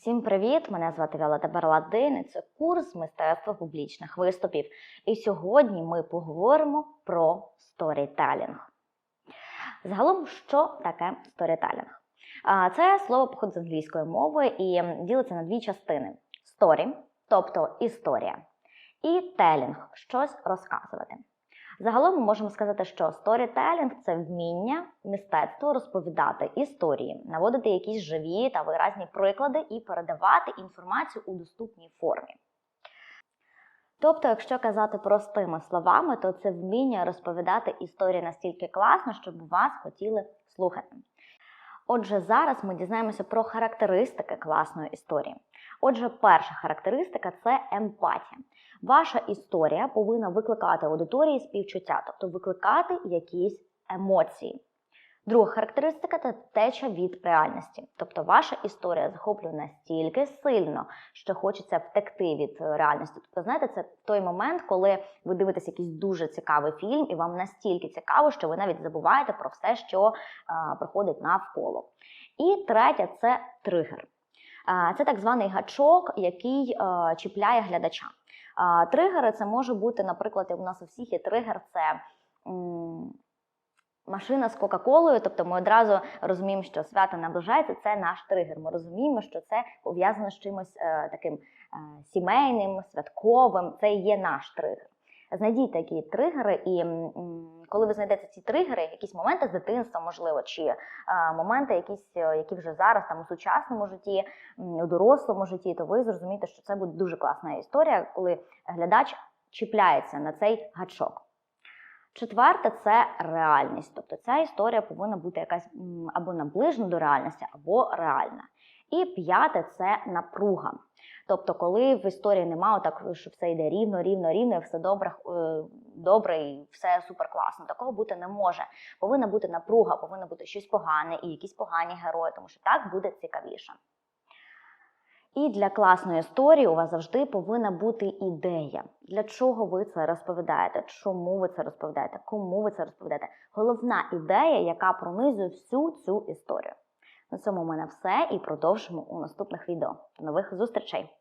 Всім привіт! Мене звати Віолета Барладин. і Це курс мистецтва публічних виступів. І сьогодні ми поговоримо про сторітелінг. Загалом, що таке сторітелінг? Це слово походить з англійської мови і ділиться на дві частини: сторі, тобто історія, і телінг щось розказувати. Загалом ми можемо сказати, що сторітелінг це вміння мистецтво розповідати історії, наводити якісь живі та виразні приклади і передавати інформацію у доступній формі. Тобто, якщо казати простими словами, то це вміння розповідати історії настільки класно, щоб вас хотіли слухати. Отже, зараз ми дізнаємося про характеристики класної історії. Отже, перша характеристика це емпатія. Ваша історія повинна викликати аудиторії співчуття, тобто викликати якісь емоції. Друга характеристика це теча від реальності. Тобто ваша історія захоплює настільки сильно, що хочеться втекти від реальності. Тобто, знаєте, це той момент, коли ви дивитесь якийсь дуже цікавий фільм, і вам настільки цікаво, що ви навіть забуваєте про все, що а, проходить навколо. І третє це тригер. А, це так званий гачок, який а, чіпляє глядача. А, Тригери це може бути, наприклад, у нас у всіх є тригер, це м, машина з Кока-Колою. Тобто ми одразу розуміємо, що свято наближається, це наш тригер. Ми розуміємо, що це пов'язано з чимось е, таким е, сімейним, святковим. Це і є наш тригер. Знайдіть такі тригери, і коли ви знайдете ці тригери, якісь моменти з дитинства, можливо, чи е, моменти, якісь, е, які вже зараз там у сучасному житті, у дорослому житті, то ви зрозумієте, що це буде дуже класна історія, коли глядач чіпляється на цей гачок. Четверте це реальність. Тобто ця історія повинна бути якась або наближена до реальності, або реальна. І п'яте це напруга. Тобто, коли в історії немає так, що все йде рівно, рівно, рівно, і все добре, е, добре і все супер класно. Такого бути не може. Повинна бути напруга, повинно бути щось погане і якісь погані герої, тому що так буде цікавіше. І для класної історії у вас завжди повинна бути ідея. Для чого ви це розповідаєте? Чому ви це розповідаєте? Кому ви це розповідаєте? Головна ідея, яка пронизує всю цю історію. На цьому в мене все і продовжимо у наступних відео. До нових зустрічей!